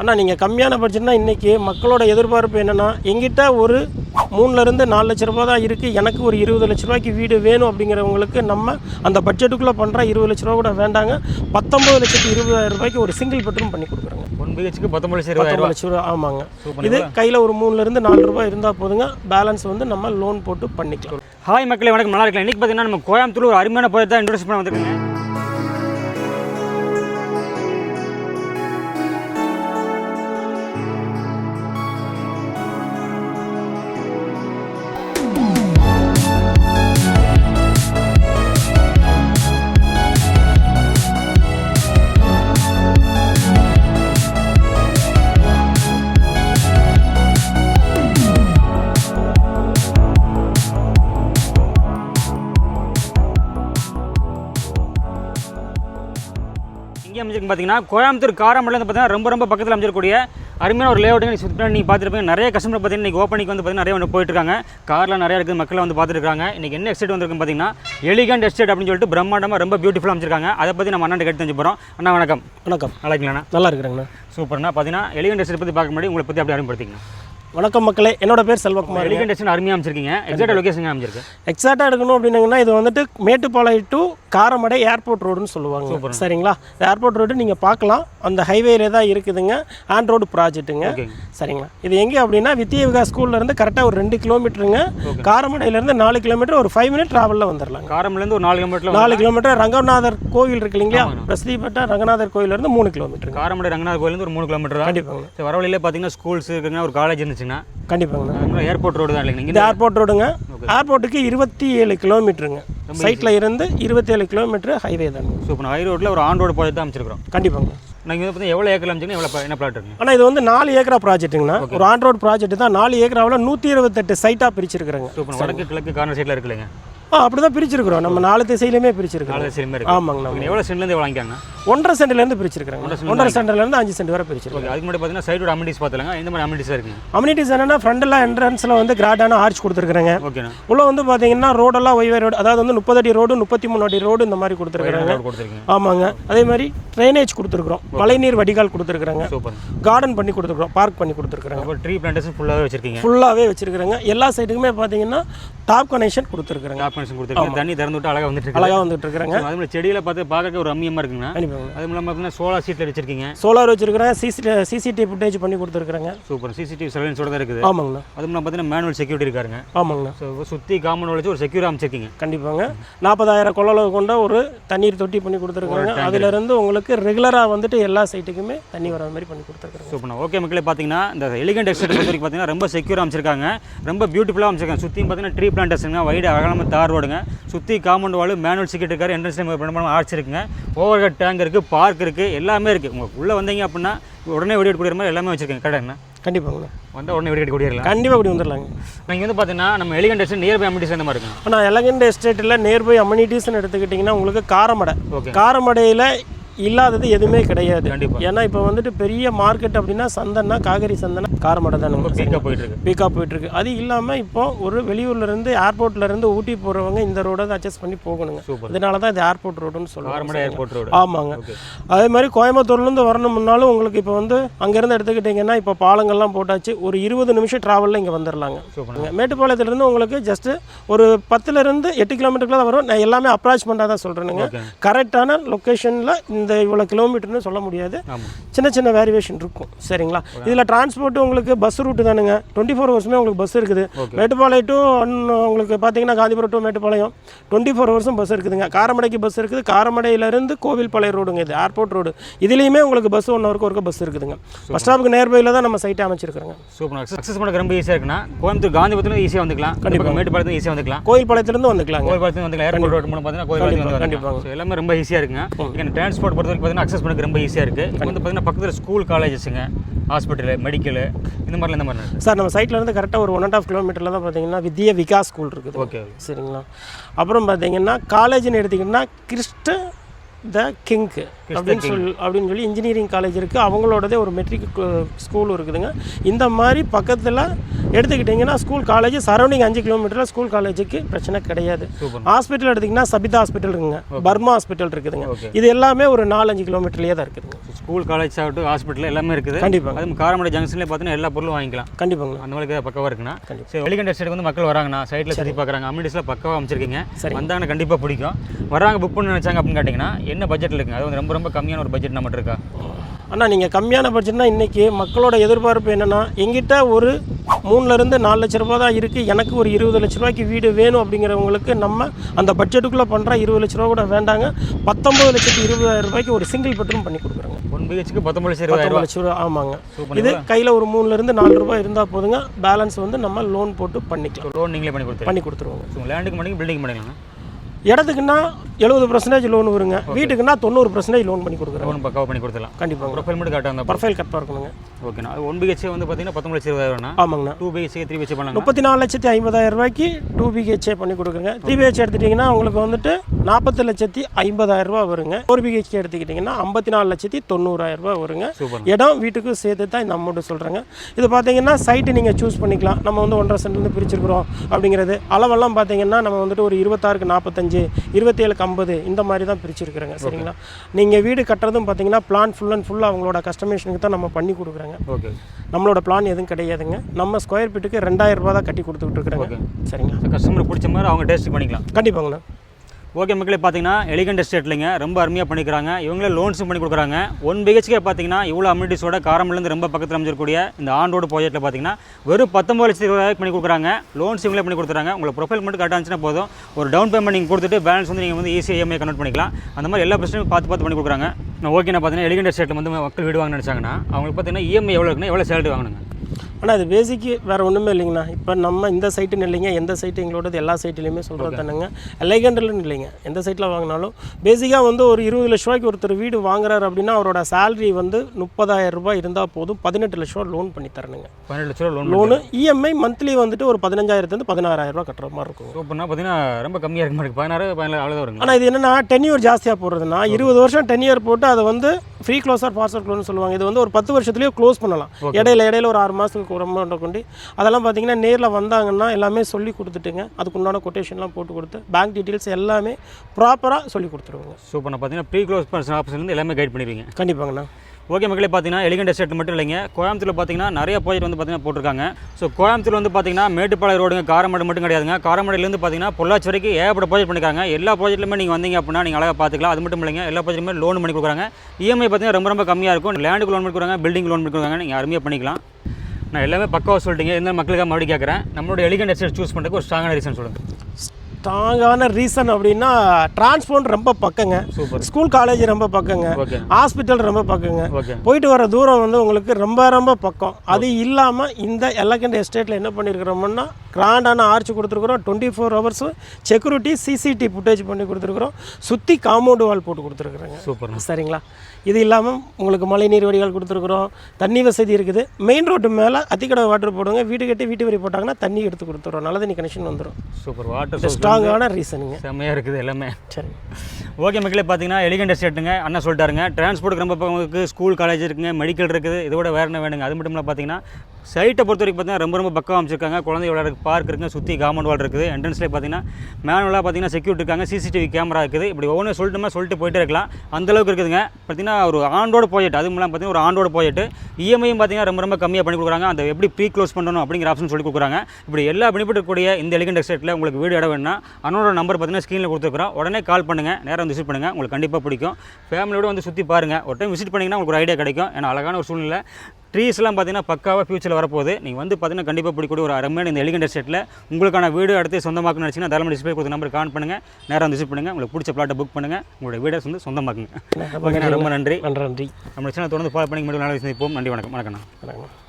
ஆனால் நீங்கள் கம்மியான பட்ஜெட்னா இன்றைக்கி மக்களோட எதிர்பார்ப்பு என்னென்னா எங்கிட்ட ஒரு மூணுலேருந்து நாலு லட்ச ரூபா தான் இருக்குது எனக்கு ஒரு இருபது லட்ச ரூபாய்க்கு வீடு வேணும் அப்படிங்கிறவங்களுக்கு நம்ம அந்த பட்ஜெட்டுக்குள்ளே பண்ணுற இருபது லட்ச ரூபா கூட வேண்டாங்க. பத்தொம்பது லட்சத்து இருபதாயிரம் ரூபாய்க்கு ஒரு சிங்கிள் பெட்ரூம் பண்ணி கொடுக்குறோங்க. ஒன் பிஹெச்க்கு பத்தொம்பது லட்சம் பத்தொம்பது லட்ச ரூபா ஆமாங்க. இது கையில் ஒரு மூணுலேருந்து நாலு ரூபாய் இருந்தால் போதுங்க. பேலன்ஸ் வந்து நம்ம லோன் போட்டு பண்ணிக்கலாம். ஹாய் மக்களே வணக்கம். நல்லா இருக்கலாம் இன்றைக்கி பார்த்தீங்கன்னா நம்ம கோயம்புத்தூர் ஒரு அருமையான போய் தான் இன்ட்ரோஸ் பண்ண வந்திருக்கேங்க. இங்கே அமைச்சிருக்கு பார்த்தீங்கன்னா கோயம்புத்தூர் காரமடல வந்து பார்த்தீங்கன்னா ரொம்ப ரொம்ப பக்கத்தில் அமைச்சிருக்கக்கூடிய அருமையான ஒரு லேஅவுட் நீங்கள் சுற்றி நீங்கள் பார்த்துருப்பீங்க. நிறைய கஸ்டமர் பார்த்தீங்கன்னா இன்றைக்கி ஓப்பனிங் வந்து பார்த்தீங்கன்னா நிறைய வந்து போயிட்டு இருக்காங்க காரில் நிறைய இருக்குது மக்கள் வந்து பார்த்துருக்காங்க இன்றைக்கி என்ன எஸ்டேட் வந்திருக்குன்னு பார்த்தீங்கன்னா எலிகண்ட் எஸ்டேட் அப்படின்னு சொல்லிட்டு பிரம்மாண்டமாக ரொம்ப பியூட்டிஃபுல்லாக அமைச்சிருக்காங்க. அதை பற்றி நம்ம அண்ணன் கேட்டு தெரிஞ்சு போகிறோம் அண்ணா வணக்கம். வணக்கம். நல்லா இருக்கீங்களா நல்லா இருக்கிறேங்கண்ணா. சூப்பர்ண்ணா. பார்த்தீங்கன்னா எலிகண்ட் எஸ்டேட் பற்றி பார்க்க முன்னாடி உங்களை பற்றி அப்படி அறிமுகப்படுத்திங்க வணக்கம் மக்களே என்னோட பேர் செல்வகுமார். எலிகண்ட் எஸ்டேட் அருமையாக அமைச்சிருக்கீங்க. எக்ஸாக்ட் லொகேஷன் அமைச்சிருக்கு எக்ஸாக்டாக எடுக்கணும் அப்படின்னங்கன்னா இது வந்துட்டு மேட்டுப்பாளையம் டு காரமடை ஏர்போர்ட் ரோடுன்னு சொல்லுவாங்க. சரிங்களா? ஏர்போர்ட் ரோடு நீங்கள் பார்க்கலாம். அந்த ஹைவேல தான் இருக்குதுங்க. ஆன் ரோடு ப்ராஜெக்ட்டுங்க சரிங்களா? இது எங்கே அப்படின்னா வித்திய விகாஸ் ஸ்கூல்லேருந்து கரெக்டாக ஒரு ரெண்டு கிலோமீட்டருங்க காரமடையிலேருந்து நாலு கிலோமீட்டர் ஒரு ஃபைவ் மினிட் ட்ராவலில் வந்துடலாங்க காரமலேருந்து ஒரு நாலு கிலோமீட்டர் நாலு கிலோமீட்டர் ரங்கநாதர் கோவில் இருக்கு இல்லைங்களா? பிரசித்தி பெற்ற ரங்கநாதர் கோயிலேருந்து மூணு கிலோமீட்டருங்க காரமடை ரங்கநாத கோயிலேருந்து ஒரு மூணு கிலோமீட்டர் தான் கண்டிப்பாங்க. சரி, வர வழியிலே பார்த்தீங்கன்னா ஸ்கூல்ஸ் இருக்குங்க ஒரு காலேஜ் இருந்துச்சுன்னா கண்டிப்பாங்க. ஏர்போர்ட் ரோடு தான் இல்லைங்க. இந்த ஏர்போர்ட் ரோடுங்க ஏர்போர்ட்டுக்கு இருபத்தி ஏழு கிலோமீட்டருங்க சைட்டில் இருந்து இருபத்தி ஏழு கிலோமீட்டர் ஹைவே தாங்க சூப்பர் ஹை ரோட்டில் ஒரு ஆன் ரோடு போய் தான் அமைச்சிருக்கிறோம். கண்டிப்பாங்க. நீங்கள் வந்து பார்த்தீங்கன்னா எவ்வளோ ஏக்கர் அமைச்சிங்க எவ்வளோ என்ன பிளாட் இருக்குங்க ஆனால் இது வந்து நாலு ஏக்கரா ப்ராஜெக்ட்டுங்கண்ணா ஒரு ஆன் ரோட் ப்ராஜெக்ட் தான் நாலு ஏக்கராவில் நூற்றி இருபத்தெட்டு சைட்டாக பிரிச்சிருக்கிறேங்க. சூப்பர் வடக்கு கிழக்கு கார்னர் சைடில் இருக்குல்லைங்க ஆ அப்படி தான் பிரிச்சிருக்கிறோம். நம்ம நாலு திசையிலுமே பிரிச்சிருக்கிறோம். நாலு சிலிமே இருக்கு. ஆமாங்க நம்ம நீங்கள் எவ்வளோ சென்ட்லேருந்து வாங்கிக்காங்க? ஒன்றரை சென்ட்லேருந்து பிரிச்சிருக்கிறோங்க. ஒன்றரை சென்ட்லேருந்து அஞ்சு சென்ட் வரை பிரிச்சிருக்கோம் ஓகே அதுக்கு முன்னாடி பார்த்தீங்கன்னா சைடோட அமினிட்டிஸ் பார்த்துலாங்க இந்த மாதிரி அமினிட்டிஸ் இருக்குங்க? அம்யூனிட்டிஸ் என்னன்னா ஃப்ரண்டெல்லாம் என்ட்ரன்ஸில் வந்து கிராடான ஆர்ச் கொடுத்துருக்குறாங்க. ஓகேண்ணா உள்ள வந்து பார்த்தீங்கன்னா ரோடெல்லாம் ஒய்வே ரோடு அதாவது வந்து முப்பது அடி ரோடு முப்பத்தி மூணு அடி ரோடு இந்த மாதிரி கொடுத்துருக்கீங்க. ஆமாங்க. அதே மாதிரி ட்ரைனேஜ் கொடுத்துருக்குறோம். மழைநீர் வடிகால் கொடுத்துருக்குறாங்க. சூப்பர் கார்டன் பண்ணி கொடுத்துருக்குறோம். பார்க் பண்ணி கொடுத்துருக்குறாங்க. அப்புறம் ட்ரீ பிளான்டேஷன் ஃபுல்லாகவே வச்சிருக்கீங்க. ஃபுல்லாகவே வச்சிருக்கிறேங்க. எல்லா சைடுக்குமே பார்த்தீங்கன்னா டாப் கனெக்ஷன் கொடுத்துருக்குறாங்க. ஆப்ஷன் கொடுத்துருக்கீங்க தண்ணி திறந்து விட்டு அழகாக வந்துட்டு அழகாக வந்துட்டு இருக்கிறாங்க அதே மாதிரி செடியில் பார்த்து பார்க்க ஒரு அம்மியமாக இருக்குங்கண்ணா கண்டிப்பாங்க. அது இல்லாமல் பார்த்தீங்கன்னா சோலார் சீட்டில் வச்சிருக்கீங்க. சோலார் வச்சிருக்கிறேன். சிசி சிசிடிவி ஃபுட்டேஜ் பண்ணி கொடுத்துருக்குறாங்க. சூப்பர் சிசிடிவி சர்வேலன்ஸோட தான் இருக்குது. ஆமாங்கண்ணா. அதுவும் இல்லாமல் பார்த்தீங்கன்னா மேனுவல் செக்யூரிட்டி இருக்காருங்க. ஆமாங்கண்ணா. சுற்றி காமன் வச்சு ஒரு செக்யூர் அமைச்சிருக்கீங்க. கண்டிப்பாங்க. நாற்பதாயிரம் கொள்ளளவு கொண்ட ஒரு தண்ணீர் தொட்டி பண்ணி கொடுத்துருக்குறாங்க. அதிலிருந்து உங்களுக்கு ரெகுலராக வந்துட்டு எல்லா சைட்டுக்குமே தண்ணி வர மாதிரி பண்ணி கொடுத்துருக்குறாங்க. சூப்பர்ண்ணா ஓகே மக்களே பார்த்தீங்கன்னா இந்த எலிகண்ட் எக்ஸ்டேட் பொறுத்த வரைக்கும் பார்த்தீங்கன்னா ரொம்ப செக்யூர் அமைச்சிருக்காங்க. ரொம்ப பியூட்டிஃபுல்லாக அமைச்சிருக்காங்க. சுற்றியும் பார்த்தீங்கன்னா ட்ரீ பிளான்டேஷனுங்க வைடு அகலமாக தார் ரோடுங்க சுற்றி காம்பவுண்ட் வால் மேனுவல் செக்யூரிட்டி இருக்காரு என்ட்ரன்ஸ் பண்ண ஆர்ச் இருக்குங்க ஓவர் ஹெட் டேங்க் இருக்குது பார்க் இருக்குது எல்லாமே இருக்குது உங்களுக்கு உள்ளே வந்தீங்க அப்படின்னா உடனே வெடி குடிக்கிற மாதிரி எல்லாமே வச்சிருக்கேன் கரெக்டாங்கண்ணா கண்டிப்பாங்கண்ணா வந்தால் உடனே வெடி குடிக்கலாம் கண்டிப்பாக அப்படி வந்துடலாங்க. நீங்கள் வந்து பார்த்தீங்கன்னா நம்ம எலிகண்ட் எக்ஸ்டேட் நியர்பை அமிட்டிஸ் அந்த மாதிரி இருக்குங்க? ஆனால் எலகண்ட் எஸ்டேட்டில் நியர்பை அம்யூனிட்டிஸ்னு எடுத்துக்கிட்டிங்கன்னா உங்களுக்கு காரமடை. ஓகே காரமடையில் இல்லாதது எதுவுமே கிடையாது. ஏன்னா இப்போ வந்துட்டு பெரிய மார்க்கெட் அப்படின்னா சந்தைன்னா காகரி சந்தைனா காரமடை தான் ரொம்ப பீக்காக போயிட்டு இருக்கு பீக்கா போயிட்டு இருக்கு அது இல்லாமல் இப்போ ஒரு வெளியூர்ல இருந்து ஏர்போர்ட்ல இருந்து ஊட்டி போறவங்க இந்த ரோட தான் அட்ஜஸ்ட் பண்ணி போகணுங்க. இதனால தான் இது ஏர்போர்ட் ரோடுன்னு சொல்லுவாங்க. ஏர்போர்ட் ரோடு ஆமாங்க. அதே மாதிரி கோயம்புத்தூர்லேருந்து வரணும்னாலும் உங்களுக்கு இப்போ வந்து அங்கேருந்து எடுத்துக்கிட்டிங்கன்னா இப்போ பாலங்கள்லாம் போட்டாச்சு. ஒரு இருபது நிமிஷம் ட்ராவலில் இங்கே வந்துடலாங்க மேட்டுப்பாளையத்துலேருந்து உங்களுக்கு ஜஸ்ட் ஒரு பத்துலேருந்து எட்டு கிலோமீட்டருக்குள்ள வரும். நான் எல்லாமே அப்ராச்மெண்ட்டாக தான் சொல்கிறேனுங்க கரெக்டான லொக்கேஷனில் இந்த இவ்வளோ கிலோமீட்டர்னு சொல்ல முடியாது. சின்ன சின்ன வேரியேஷன் இருக்கும். சரிங்களா? இதில் டிரான்ஸ்போர்ட் உங்களுக்கு பஸ் ரூட்டு தானுங்க. டுவெண்ட்டி ஃபோர் ஹவர்ஸுமே உங்களுக்கு பஸ் இருக்குது. மேட்டுப்பாளையம் டு உங்களுக்கு பார்த்தீங்கன்னா Gandhipuram to Mettupalayam. Twenty four ஹவர்ஸும் bus இருக்குதுங்க. காரமடைக்கு பஸ் இருக்குது. காரமடையிலேருந்து கோவில்பாளையம் ரோடுங்க இது ஏர்போர்ட் ரோடு இதுலேயுமே உங்களுக்கு பஸ் ஒன் ஹவருக்கு ஒருக்க பஸ் இருக்குதுங்க. பஸ் ஸ்டாப்புக்கு நேர்பையில் தான் நம்ம சைட்டை அமைச்சிருக்கிறோங்க. சூப்பர் அக்சஸ் பண்ண ரொம்ப ஈஸியாக இருக்குன்னா கோயம்புத்தூர் காந்திபுரத்துல ஈஸியாக வந்துக்கலாம். கண்டிப்பாக மேட்டுப்பாளையத்தில் ஈஸியாக வந்துக்கலாம். கோயில்பாளையத்துலேருந்து வந்துக்கலாங்க. கோயம்புத்தூர் வந்துக்கலாம். ஏர்போர்ட் ரோட் மூலம் பார்த்தீங்கன்னா. வந்துக்கலாம். ஸோ எல்லாமே ரொம்ப ஈஸியாக இருக்குங்க. இங்கே பொறுத்த வரைக்கும் பார்த்தீங்கன்னா அக்சஸ் பண்ண ரொம்ப ஈஸியாக இருக்குது வந்து பார்த்தீங்கன்னா பக்கத்தில் ஸ்கூல் காலேஜஸுங்க ஹாஸ்பிட்டலு மெடிக்கலு இந்த மாதிரிலாம் இந்த மாதிரி சார் நம்ம சைட்ல இருந்து கரெக்டாக ஒரு ஒன் அண்ட் ஆஃப் கிலோமீட்டரில் தான் பார்த்தீங்கன்னா வித்யா விகாஸ் ஸ்கூல் இருக்குது. ஓகே சரிங்களா? அப்புறம் பார்த்தீங்கன்னா காலேஜ்னு எடுத்திங்கன்னா கிறிஸ்ட த கிங்க்கு அப்படின்னு சொல்லி அப்படின்னு சொல்லி இன்ஜினியரிங் காலேஜ் இருக்குது அவங்களோடதே ஒரு மெட்ரிக் ஸ்கூல் இருக்குதுங்க. இந்த மாதிரி பக்கத்தில் எடுத்துக்கிட்டிங்கன்னா ஸ்கூல் காலேஜ் சரௌண்டிங் அஞ்சு கிலோமீட்டரில் ஸ்கூல் காலேஜுக்கு பிரச்சனை கிடையாது. ஹாஸ்பிட்டல் எடுத்திங்கன்னா சபிதா ஹாஸ்பிட்டல் இருக்குங்க. பர்மா ஹாஸ்பிட்டல் இருக்குதுங்க. இது எல்லாமே ஒரு நாலஞ்சு கிலோமீட்டர்லேயே தான் இருக்குதுங்க. ஸ்கூல் காலேஜ் ஆகட்டும் ஹாஸ்பிட்டல் எல்லாமே இருக்குது. கண்டிப்பாங்க. அதுவும் காரமடை ஜங்ஷன்லேயே பார்த்தீங்கன்னா எல்லா பொருளும் வாங்கிக்கலாம். கண்டிப்பாங்க. அந்த மாதிரி பக்கவாக கண்டிப்பா. சரி வெளிகண்ட சைடு வந்து மக்கள் வராங்கண்ணா சைட்டில் சுற்றி பார்க்குறாங்க அம்யூனிட்டிஸில் பக்கவாக அமைச்சிருக்கீங்க. சரி வந்தாங்கன்னா கண்டிப்பாக பிடிக்கும். வராங்க புக் பண்ண நினச்சாங்க அப்படின்னு கேட்டிங்கன்னா என்ன பட்ஜெட்டில் இருக்குங்க? அது வந்து ரொம்ப ரொம்ப கம்மியான ஒரு பட்ஜெட் நம்மகிட்ட இருக்கா? அண்ணா நீங்கள் கம்மியான பட்ஜெட்னா இன்றைக்கி மக்களோட எதிர்பார்ப்பு என்னென்னா எங்கிட்ட ஒரு மூணுலேருந்து நாலு லட்ச ரூபா தான் இருக்குது எனக்கு ஒரு இருபது லட்ச ரூபாய்க்கு வீடு வேணும் அப்படிங்கிறவங்களுக்கு நம்ம அந்த பட்ஜெட்டுக்குள்ளே பண்ணுற இருபது லட்ச ரூபா கூட வேண்டாங்க. பத்தொம்பது லட்சத்தி இருபதாயிரம் ரூபாய்க்கு ஒரு சிங்கிள் பெட்ரூம் பண்ணி கொடுக்குறோங்க. ஒன் பிஹெச்க்கு பத்தொம்பது லட்சம் பத்தொம்பது லட்ச ரூபா ஆமாங்க. இது கையில் ஒரு மூணுலேருந்து நாலு ரூபாய் இருந்தால் போதுங்க. பேலன்ஸ் வந்து நம்ம லோன் போட்டு பண்ணிக்கலாம். லோன் நீங்களே பண்ணி கொடுத்துருங்க. பண்ணி கொடுத்துருவோங்க. லேண்டுக்கு பண்ணி பில்டிங் பண்ணிக்கலாம் இடத்துக்குன்னா எழுபது பர்சன்டேஜ் லோன் வருங்க. வீட்டுக்குன்னா தொண்ணூறு பர்சன்டேஜ் லோன் பண்ணி கொடுக்குறோம் லோன் பக்காவாக பண்ணி கொடுத்துடலாம். கண்டிப்பாங்க ப்ரொஃபைல் மட்டும் கரெக்டாக இருந்தால் ப்ரொஃபைல் கரெக்டாக இருக்கணுங்க. ஓகேண்ணா ஒன் பிஹெச்கே வந்து பார்த்தீங்கன்னா பத்தொம்பது லட்சம் இருபதாயிரம்னா ஆமாங்கண்ணா. டூ பிஹெச்கே த்ரீ பிஹெச் பண்ணலாம் முப்பத்தி நாலு லட்சத்தி ஐம்பதாயிரம் ரூபாய்க்கு டூ பிஹெச்ஏ பண்ணி கொடுக்குறேங்க. த்ரீ பிஹெச் எடுத்துட்டிங்கன்னா உங்களுக்கு வந்துட்டு நாற்பத்தி லட்சத்தி ஐம்பதாயிரம் ரூபா வருங்க. ஃபோர் பிஹெச்கே எடுத்துக்கிட்டிங்கன்னா ஐம்பத்தி நாலு லட்சத்தி தொண்ணூறாயிரம் ரூபா வருங்க. இடம் வீட்டுக்கும் சேர்த்து தான் இந்த அமௌண்ட்டு சொல்கிறேங்க இது பார்த்தீங்கன்னா சைட்டு நீங்கள் சூஸ் பண்ணிக்கலாம். நம்ம வந்து ஒன்றரை சென்ட்லேருந்து பிரிச்சிருக்கிறோம் அப்படிங்கிறது. அளவெல்லாம் பார்த்தீங்கன்னா நம்ம வந்துட்டு ஒரு இருபத்தாறுக்கு நாற்பத்தஞ்சு இருபத்தேழுக்கு ஐம்பது இந்த மாதிரி தான் பிரிச்சிருக்கிறேங்க சரிங்களா? நீங்கள் வீடு கட்டுறதும் பார்த்தீங்கன்னா பிளான் ஃபுல் அண்ட் ஃபுல்லாக அவங்களோட கஸ்டமைசேஷனுக்கு தான் நம்ம பண்ணி கொடுக்குறோங்க. ஓகே. நம்மளோட பிளான் எதுவும் கிடையாதுங்க. நம்ம ஸ்கொயர் ஃபீட்டுக்கு ரெண்டாயிரம் ரூபா தான் கட்டி கொடுத்துக்கிட்டு இருக்கிறோங்க. சரிங்களா? ஸோ கஸ்டமர் பிடிச்ச மாதிரி அவங்க டேஸ்ட் பண்ணிக்கலாம். கண்டிப்பாங்கண்ணா. ஓகே மக்களே பார்த்தீங்கன்னா எலிகண்ட் எஸ்டேட்லிங்க ரொம்ப அருமையாக பண்ணிக்கிறாங்க. இவங்களே லோன்ஸும் பண்ணி கொடுக்குறாங்க. ஒன் பிஹெச்கே பார்த்தீங்கன்னா இவ்வளோ அம்யூனிட்டிஸோட காரமலேருந்து ரொம்ப பக்கத்தில் அமைஞ்சிருக்கூடிய இந்த ஆன் ரோடு ப்ராஜெக்ட்டில் பார்த்தீங்கன்னா வெறும் பத்தொம்பது லட்சத்தி இருபதாயிரம் பண்ணி கொடுக்குறாங்க. லோன்ஸ் இவங்களே பண்ணி கொடுத்துறாங்க. உங்களுக்கு ப்ரொஃபைல் மட்டும் கரெக்டாக இருந்துச்சுன்னா போதும். ஒரு டவுன் பேமெண்ட் நீங்கள் கொடுத்துட்டு பேலன்ஸ் வந்து நீங்கள் வந்து ஈஸியாக இஎம்ஐ கன்வெர்ட் பண்ணிக்கலாம். அந்த மாதிரி எல்லா பிரச்சனையும் பார்த்து பார்த்து பண்ணி கொடுக்குறாங்க. ஓகே நான் பார்த்தீங்கன்னா எலிகண்ட் எஸ்டேட்டில் வந்து மக்கள் வீடு வாங்க நினச்சாங்கன்னா அவங்களுக்கு பார்த்தீங்கன்னா இஎம்ஐ எவ்வளோ இருக்குன்னா எவ்வளோ சேலரி வாங்கணுங்க. ஆனால் அது பேசிக்கு வேறு ஒன்றுமே இல்லைங்கண்ணா. இப்போ நம்ம இந்த சைட்டுன்னு இல்லைங்க எந்த சைட்டு எங்களோடது எல்லா சைட்லேயுமே சொல்கிறது தானுங்க. எல்லைகண்டர்லன்னு இல்லைங்க. எந்த சைட்டில் வாங்கினாலும் பேசிக்காக வந்து ஒரு இருபது லட்ச ரூபாய்க்கு ஒருத்தர் வீடு வாங்குறாரு அப்படின்னா அவரோட சேலரி வந்து முப்பதாயிரம் ரூபாய் இருந்தால் போதும். பதினெட்டு லட்ச ரூபா லோன் பண்ணி தரணுங்க. பதினெட்டு லட்ச ரூபா லோன் லோனு இஎம்ஐ மந்த்லி வந்துட்டு ஒரு பதினஞ்சாயிரத்துலேருந்து பதினாறாயிரம் ரூபா கட்டுற மாதிரி இருக்கும் பார்த்தீங்கன்னா ரொம்ப கம்மியாக இருக்க மாட்டேங்குது பதினாறு பதினாலு அவ்வளோ வருங்க ஆனால் இது என்னன்னா டென்யூர் ஜாஸ்தியாக போடுறதுன்னா இருபது வருஷம் டென்யூர் போட்டு அதை வந்து ஃப்ரீ க்ளோஸர் ஃபாஸ்டர் க்ளோன்னு சொல்லுவாங்க. இது வந்து ஒரு பத்து வருஷத்துலேயே க்ளோஸ் பண்ணலாம். இடையில இடையில ஒரு ஆறு மாதத்துக்கு அமௌண்ட்டை கொண்டு அதெல்லாம் பார்த்தீங்கன்னா நேரில் வந்தாங்கன்னா எல்லாமே சொல்லி கொடுத்துட்டுங்க. அதுக்கு உண்டான கொட்டேஷன்லாம் போட்டு கொடுத்து பேங்க் டீட்டெயில்ஸ் எல்லாமே ப்ராப்பராக சொல்லி கொடுத்துருவோங்க. சூப்பர் நான் பார்த்தீங்கன்னா ப்ரீ க்ளோஸ் பர்சன் ஆஃபீஸ்லேருந்து எல்லாமே கைட் பண்ணிடுவீங்க. கண்டிப்பாங்கண்ணா. ஓகே மக்களே பார்த்தீங்கன்னா எலிகண்ட் எஸ்டேட் மட்டும் இல்லைங்க. கோயம்புத்தூர் பார்த்தீங்கன்னா நிறைய ப்ராஜெக்ட் வந்து பார்த்தீங்கன்னா போட்டிருக்காங்க. ஸோ கோயம்புத்தூர் வந்து பார்த்தீங்கன்னா மேட்டுப்பாளைய ரோடுங்க காரமேடு மட்டும் கிடையாதுங்க. காரமேடுலேருந்து பார்த்தீங்கன்னா பொள்ளாச்சி வரைக்கும் ஏகப்பட்ட ப்ராஜெக்ட் பண்ணிருக்காங்க. எல்லா ப்ராஜெக்ட்லையுமே நீங்கள் வந்தீங்க அப்படின்னா நீங்கள் அழகாக பார்த்துக்கலாம். அது மட்டும் இல்லைங்க எல்லா ப்ராஜெக்ட்டுமே லோன் பண்ணி கொடுக்குறாங்க. இஎம்ஐ பார்த்தீங்கன்னா ரொம்ப ரொம்ப கம்மியாக இருக்கும். லேண்டுக்கு லோன் பண்ணி கொடுக்குறாங்க பில்டிங் லோன் பண்ணி கொடுக்குறாங்க நீங்கள் அருமையாக பண்ணிக்கலாம். நான் எல்லாமே பக்காவாக சொல்லிட்டீங்க இருந்தாலும் மக்களுக்காக மறுபடியும் கேட்குறேன் நம்மளோட எலிகண்ட் எஸ்டேட் சூஸ் பண்ணுறதுக்கு ஒரு ஸ்ட்ராங்கான ரீசன் சொல்லுங்கள் ஸ்ட்ராங்கான ரீசன் அப்படின்னா டிரான்ஸ்போர்ட் ரொம்ப பக்கங்க. ஸ்கூல் காலேஜ் ரொம்ப பக்கங்க. ஹாஸ்பிட்டல் ரொம்ப பக்கங்க. போயிட்டு வர தூரம் வந்து உங்களுக்கு ரொம்ப ரொம்ப பக்கம். அது இல்லாமல் இந்த எலகண்ட் எஸ்டேட்டில் என்ன பண்ணியிருக்கிறோம்னா கிராண்டான ஆர்ச் கொடுத்துருக்குறோம். டுவெண்ட்டி ஃபோர் ஹவர்ஸும் செக்யூரிட்டி சிசிடி ஃபுட்டேஜ் பண்ணி கொடுத்துருக்குறோம். சுற்றி காம்பவுண்டு வால் போட்டு கொடுத்துருக்குறோங்க. சூப்பர். சரிங்களா? இது இல்லாமல் உங்களுக்கு மழைநீர் வடிகால் கொடுத்துருக்குறோம். தண்ணி வசதி இருக்குது. மெயின் ரோட்டு மேலே அத்திக்கடை வாட்டர் போடுங்க. வீடு கட்டி வீட்டு வரி போட்டாங்கன்னா தண்ணி எடுத்து கொடுத்துருவோம் நல்ல தண்ணி கனெக்ஷன் வந்துடும் சூப்பர். வாட்டர் ஸ்ட்ராங்கான ரீசனுங்க செம்மையாக இருக்குது எல்லாமே. சரி. ஓகே மக்களே பார்த்தீங்கன்னா எலிகண்ட் எஸ்டேட்டுங்க அண்ணா சொல்லிட்டாருங்க. டிரான்ஸ்போர்ட் ரொம்ப பக்கம் ஸ்கூல் காலேஜ் இருக்குங்க மெடிக்கல் இருக்குது. இதோட வேறு என்ன வேணுங்க? அது மட்டும் இல்லை பார்த்தீங்கன்னா சைட்டை பொறுத்த வரைக்கும் பார்த்தீங்கன்னா ரொம்ப ரொம்ப பக்கம் அமைச்சிருக்காங்க. குழந்தை விளையாடுறதுக்கு பார்க் இருக்குங்க சுற்றி காமன் வால் இருக்குது. என்ட்ரன்ஸ்லேயே பார்த்தீங்கன்னா மேனுவலாக பார்த்தீங்கன்னா செக்யூரிட்டி இருக்காங்க. சிசிடிவி கேமரா இருக்குது. இப்படி ஒவ்வொன்றும் சொல்லிட்டுமா சொல்லிட்டு போயிட்டே இருக்கலாம். அந்த அளவுக்கு இருக்குதுங்க. பார்த்தீங்கன்னா ஒரு ஆண்டோட ப்ராஜெக்ட் அதுவும் இல்லாமல் பார்த்தீங்கன்னா ஒரு ஆண்டோட ப்ராஜெக்ட் இஎம்ஐயும் பார்த்தீங்கன்னா ரொம்ப ரொம்ப கம்மியாக பண்ணி கொடுக்குறாங்க. அந்த எப்படி ப்ரீ க்ளோஸ் பண்ணணும் அப்படிங்கிற ஆப்ஷன் சொல்லி கொடுக்குறாங்க. இப்படி எல்லா பெனிஃபிட் இருக்கக்கூடிய இந்த எலிகண்ட் டெக்ஸ்டைட்டில் உங்களுக்கு வீடு இடம் வேணும்னா அண்ணனோட நம்பர் பார்த்தீங்கன்னா ஸ்க்ரீனில் கொடுத்துருக்குறோம். உடனே கால் பண்ணுங்கள் நேரம் வந்து விசிட் பண்ணுங்கள் உங்களுக்கு கண்டிப்பாக பிடிக்கும். ஃபேமிலியோட வந்து சுற்றி பாருங்கள் ஒரு டைம் விசிட் பண்ணிங்கன்னா உங்களுக்கு ஒரு ஐடியா கிடைக்கும். ஏன்னா அழகான ஒரு சூழ்நிலை ட்ரீஸ்லாம் பார்த்தீங்கன்னா பக்காவாக ஃபியூச்சரில் வரப்போகுது. நீங்கள் வந்து பார்த்தீங்கன்னா கண்டிப்பாக பிடிக்கூடிய ஒரு அருமையான இந்த எலிகண்ட் எஸ்டேட்டில் உங்களுக்கான வீடு அடுத்து சொந்தமாக்கணும்னு நினச்சிங்கன்னா தரமணி டிஸ்பிளே கொடுத்த நம்பர் கால் பண்ணுங்கள் நேரம் வந்து விசிட் பண்ணுங்கள் உங்களுக்கு பிடிச்ச பிளாட்டை புக் பண்ணுங்கள் உங்களோட வீடை வந்து சொந்தமாக்குங்க. ஓகேண்ணா ரொம்ப நன்றி. நன்றி. நம்ம சேனல் தொடர்ந்து ஃபாலோ பண்ணி மட்டும் நல்ல விஷயம் நன்றி வணக்கம். வணக்கம்ண்ணா. வணக்கம்.